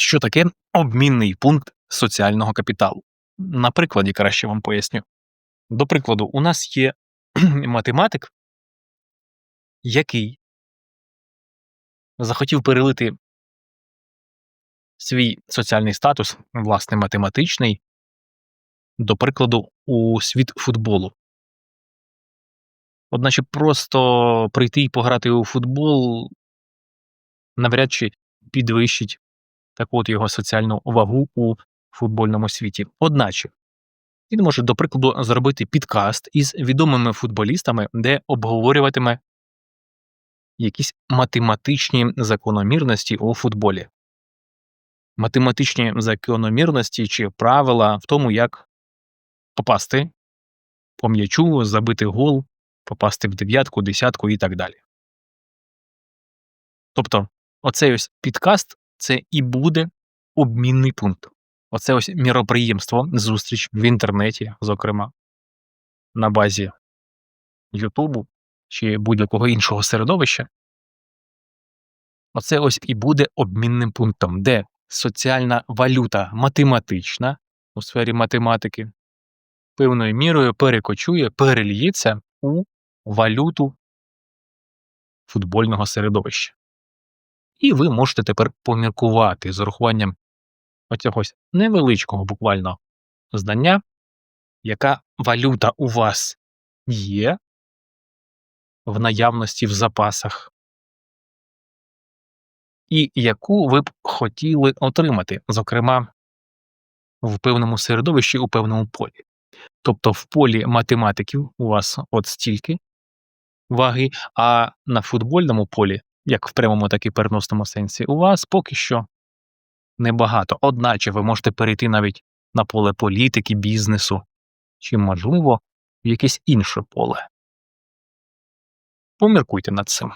Що таке обмінний пункт соціального капіталу? На прикладі краще вам поясню. До прикладу, у нас є математик, який захотів перелити свій соціальний статус, власне, математичний, до прикладу, у світ футболу. Одначе просто прийти і пограти у футбол навряд чи підвищить таку от його соціальну вагу у футбольному світі. Одначе він може, до прикладу, зробити підкаст із відомими футболістами, де обговорюватиме якісь математичні закономірності у футболі. Математичні закономірності чи правила в тому, як попасти по м'ячу, забити гол, попасти в дев'ятку, десятку і так далі. Тобто, оцей ось підкаст це і буде обмінний пункт. Оце ось міроприємство, зустріч в інтернеті, зокрема, на базі Ютубу чи будь-якого іншого середовища. Оце ось і буде обмінним пунктом, де соціальна валюта математична у сфері математики певною мірою перекочує, перельється у валюту футбольного середовища. І ви можете тепер поміркувати з урахуванням оцього невеличкого буквально знання, яка валюта у вас є в наявності в запасах, і яку ви б хотіли отримати, зокрема, в певному середовищі у певному полі. Тобто в полі математиків у вас от стільки ваги, а на футбольному полі, як в прямому, так і переносному сенсі, у вас поки що небагато. Одначе ви можете перейти навіть на поле політики, бізнесу чи, можливо, в якесь інше поле. Поміркуйте над цим.